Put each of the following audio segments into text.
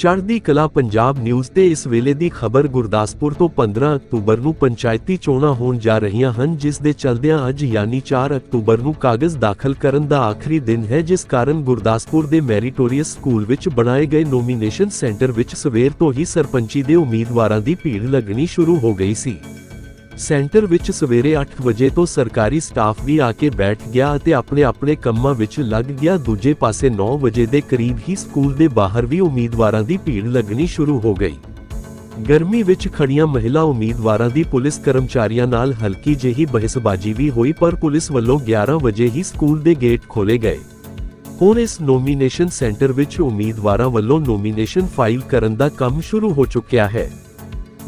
ਚੜ੍ਹਦੀ ਕਲਾ ਪੰਜਾਬ ਨਿਊਜ਼ ਤੇ ਇਸ ਵੇਲੇ ਦੀ ਖਬਰ ਗੁਰਦਾਸਪੁਰ ਤੋਂ 15 ਅਕਤੂਬਰ ਨੂੰ ਪੰਚਾਇਤੀ ਚੋਣਾਂ ਹੋਣ ਜਾ ਰਹੀਆਂ ਹਨ, ਜਿਸ ਦੇ ਚਲਦਿਆਂ ਅੱਜ ਯਾਨੀ 4 ਅਕਤੂਬਰ ਨੂੰ ਕਾਗਜ਼ ਦਾਖਲ ਕਰਨ ਦਾ ਆਖਰੀ ਦਿਨ ਹੈ, ਜਿਸ ਕਾਰਨ ਗੁਰਦਾਸਪੁਰ ਦੇ ਮੈਰੀਟੋਰੀਅਸ ਸਕੂਲ ਵਿੱਚ ਬਣਾਏ ਗਏ ਨੋਮੀਨੇਸ਼ਨ ਸੈਂਟਰ ਵਿੱਚ ਸਵੇਰ ਤੋਂ ਹੀ ਸਰਪੰਚੀ ਦੇ ਉਮੀਦਵਾਰਾਂ ਦੀ ਭੀੜ ਲੱਗਣੀ ਸ਼ੁਰੂ ਹੋ ਗਈ ਸੀ। ਸੈਂਟਰ ਵਿੱਚ ਸਵੇਰੇ 8 ਵਜੇ ਤੋਂ ਸਰਕਾਰੀ ਸਟਾਫ ਵੀ ਆ ਕੇ ਬੈਠ ਗਿਆ ਅਤੇ ਆਪਣੇ ਆਪਣੇ ਕੰਮਾਂ ਵਿੱਚ ਲੱਗ ਗਿਆ। ਦੂਜੇ ਪਾਸੇ 9 ਵਜੇ ਦੇ ਕਰੀਬ ਹੀ ਸਕੂਲ ਦੇ ਬਾਹਰ ਵੀ ਉਮੀਦਵਾਰਾਂ ਦੀ ਭੀੜ ਲੱਗਣੀ ਸ਼ੁਰੂ ਹੋ ਗਈ। ਗਰਮੀ ਵਿੱਚ ਖੜੀਆਂ ਮਹਿਲਾ ਉਮੀਦਵਾਰਾਂ ਦੀ ਪੁਲਿਸ ਕਰਮਚਾਰੀਆਂ ਨਾਲ ਹਲਕੀ ਜਿਹੀ ਬਹਿਸਬਾਜ਼ੀ ਵੀ ਹੋਈ, ਪਰ ਪੁਲਿਸ ਵੱਲੋਂ 11 ਵਜੇ ਹੀ ਸਕੂਲ ਦੇ ਗੇਟ ਖੋਲੇ ਗਏ। ਹੁਣ ਇਸ ਨੋਮੀਨੇਸ਼ਨ ਸੈਂਟਰ ਵਿੱਚ ਉਮੀਦਵਾਰਾਂ ਵੱਲੋਂ ਨੋਮੀਨੇਸ਼ਨ ਫਾਈਲ ਕਰਨ ਦਾ ਕੰਮ ਸ਼ੁਰੂ ਹੋ ਚੁੱਕਿਆ ਹੈ।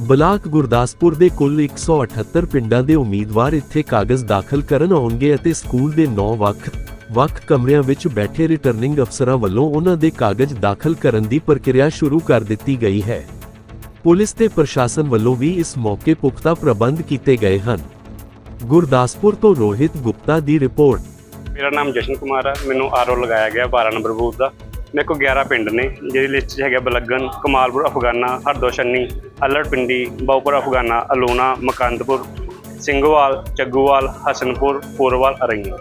ਬਲਾਕ ਗੁਰਦਾਸਪੁਰ ਦੇ ਕੁੱਲ 178 ਪਿੰਡਾਂ ਦੇ ਉਮੀਦਵਾਰ ਇੱਥੇ ਕਾਗਜ਼ ਦਾਖਲ ਕਰਨ ਆਉਣਗੇ ਅਤੇ ਸਕੂਲ ਦੇ 9 ਵੱਖ ਵੱਖ ਕਮਰਿਆਂ ਵਿੱਚ ਬੈਠੇ ਰਿਟਰਨਿੰਗ ਅਫਸਰਾਂ ਵੱਲੋਂ ਉਹਨਾਂ ਦੇ ਕਾਗਜ਼ ਦਾਖਲ ਕਰਨ ਦੀ ਪ੍ਰਕਿਰਿਆ ਸ਼ੁਰੂ ਕਰ ਦਿੱਤੀ ਗਈ ਹੈ। ਪੁਲਿਸ ਤੇ ਪ੍ਰਸ਼ਾਸਨ ਵੱਲੋਂ ਵੀ ਇਸ ਮੌਕੇ ਪੁਖਤਾ ਪ੍ਰਬੰਧ ਕੀਤੇ ਗਏ ਹਨ। ਗੁਰਦਾਸਪੁਰ ਤੋਂ ਰੋਹਿਤ ਗੁਪਤਾ ਦੀ ਰਿਪੋਰਟ। ਮੇਰਾ ਨਾਮ ਜਸ਼ਨ ਕੁਮਾਰ ਹੈ। ਮੈਨੂੰ ਆਰਓ ਲਗਾਇਆ ਗਿਆ 12 ਨੰਬਰ ਬੂਥ ਦਾ। ਮੇਰੇ ਕੋਲ 11 ਪਿੰਡ ਨੇ ਜਿਹਦੀ ਲਿਸਟ 'ਚ ਹੈਗਾ ਬਲੱਗਣ ਕਮਾਲਪੁਰ ਅਫਗਾਨਾ ਹਰਦੋਸ਼ਨੀ ਅੱਲੜ ਪਿੰਡੀ ਬਾਉਪੁਰ ਅਫਗਾਨਾ ਅਲੂਣਾ ਮਕੰਦਪੁਰ ਸਿੰਘੋਵਾਲ ਚੱਗੂਵਾਲ ਹਸਨਪੁਰ ਪੂਰਵਾਲ ਅਰਈਆਂ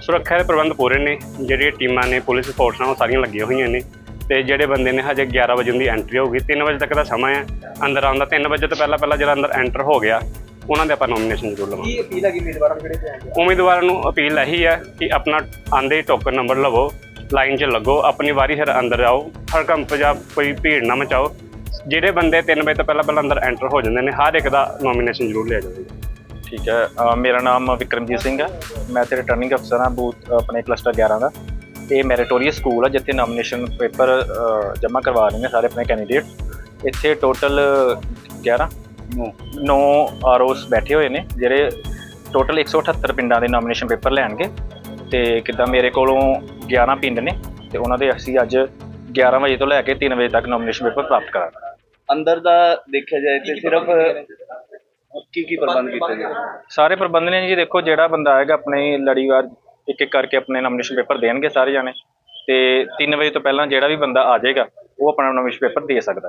ਸੁਰੱਖਿਆ ਦੇ ਪ੍ਰਬੰਧ ਪੂਰੇ ਨੇ ਜਿਹੜੀਆਂ ਟੀਮਾਂ ਨੇ ਪੁਲਿਸ ਫੋਰਸਾਂ ਉਹ ਸਾਰੀਆਂ ਲੱਗੀਆਂ ਹੋਈਆਂ ਨੇ। ਤੇ ਜਿਹੜੇ ਬੰਦੇ ਨੇ ਹਜੇ 11 ਵਜੇ ਦੀ ਐਂਟਰੀ ਹੋਊਗੀ। 3 ਵਜੇ ਤੱਕ ਦਾ ਸਮਾਂ ਹੈ। ਅੰਦਰ ਆਉਣ ਦਾ 3 ਵਜੇ ਤੋਂ ਪਹਿਲਾਂ ਪਹਿਲਾਂ ਜਿਹੜਾ ਅੰਦਰ ਐਂਟਰ ਹੋ ਗਿਆ ਉਹਨਾਂ ਦੇ ਆਪਾਂ ਨੋਮੀਨੇਸ਼ਨ ਜ਼ਰੂਰ ਲਵਾਂਗੇ। ਕੀ ਅਪੀਲ ਹੈਗੀ ਉਮੀਦਵਾਰਾਂ ਨੂੰ ਜਿਹੜੇ ਤੇ ਆਏ ਉਮੀਦਵਾਰਾਂ ਨੂੰ ਅਪੀਲ ਇਹੀ ਹੈ ਕਿ ਆਪਣਾ ਆਂਦੇ ਟੋਕਨ ਨੰਬਰ ਲਵੋ ਲਾਈਨ 'ਚ ਲੱਗੋ ਆਪਣੀ ਵਾਰੀ ਸਿਰ ਅੰਦਰ ਆਓ ਹੜਕੰਪ ਜਾਂ ਕੋਈ ਭੀੜ ਨਾ ਮਚਾਓ। ਜਿਹੜੇ ਬੰਦੇ 3 ਵਜੇ ਤੋਂ ਪਹਿਲਾਂ ਪਹਿਲਾਂ ਅੰਦਰ ਐਂਟਰ ਹੋ ਜਾਂਦੇ ਨੇ ਹਰ ਇੱਕ ਦਾ ਨੋਮੀਨੇਸ਼ਨ ਜ਼ਰੂਰ ਲਿਆ ਜਾਵੇਗਾ ਠੀਕ ਹੈ ਅ, ਮੇਰਾ ਨਾਮ ਵਿਕਰਮਜੀਤ ਸਿੰਘ ਹੈ। ਮੈਂ ਤੇ ਰਿਟਰਨਿੰਗ ਅਫਸਰ ਹਾਂ ਬੂਥ ਆਪਣੇ ਕਲਸਟਰ 11 ਦਾ। ਤੇ ਮੈਰੀਟੋਰੀਅਸ ਸਕੂਲ ਹੈ ਜਿੱਥੇ ਨੋਮੀਨੇਸ਼ਨ ਪੇਪਰ ਜਮ੍ਹਾਂ ਕਰਵਾ ਰਹੇ ਨੇ ਸਾਰੇ ਆਪਣੇ ਕੈਂਡੀਡੇਟ ਇੱਥੇ ਟੋਟਲ 11 9 ਆਰਓਸ ਬੈਠੇ ਹੋਏ ਨੇ ਜਿਹੜੇ ਟੋਟਲ 178 ਪਿੰਡਾਂ ਦੇ ਨੋਮੀਨੇਸ਼ਨ ਪੇਪਰ ਲੈਣਗੇ। ਤੇ ਕਿੱਦਾਂ ਮੇਰੇ ਕੋਲੋਂ 11 ਪਿੰਡ ਨੇ ਤੇ ਉਹਨਾਂ ਦੇ ਅਸੀਂ ਅੱਜ 11 ਵਜੇ ਤੋਂ ਲੈ ਕੇ 3 ਵਜੇ ਤੱਕ ਨੋਮੀਨੇਸ਼ਨ ਪੇਪਰ ਪ੍ਰਾਪਤ ਕਰਾਂਗੇ। ਅੰਦਰ ਦਾ ਦੇਖਿਆ ਜਾਏ ਤੇ ਸਿਰਫ ਕੀ ਕੀ ਪ੍ਰਬੰਧ ਕੀਤੇ ਗਏ? ਸਾਰੇ ਪ੍ਰਬੰਧ ਨੇ ਜੀ ਦੇਖੋ ਜਿਹੜਾ ਬੰਦਾ ਆਏਗਾ ਆਪਣੀ ਲੜੀਵਾਰ ਇੱਕ ਇੱਕ ਕਰਕੇ ਆਪਣੇ ਨੋਮੀਨੇਸ਼ਨ ਪੇਪਰ ਦੇਣਗੇ ਸਾਰੇ ਜਾਣੇ। ਤੇ 3 ਵਜੇ ਤੋਂ ਪਹਿਲਾਂ ਜਿਹੜਾ ਵੀ ਬੰਦਾ ਆ ਜਾਏਗਾ ਉਹ ਆਪਣਾ ਨੋਮੀਨੇਸ਼ਨ ਪੇਪਰ ਦੇ ਸਕਦਾ।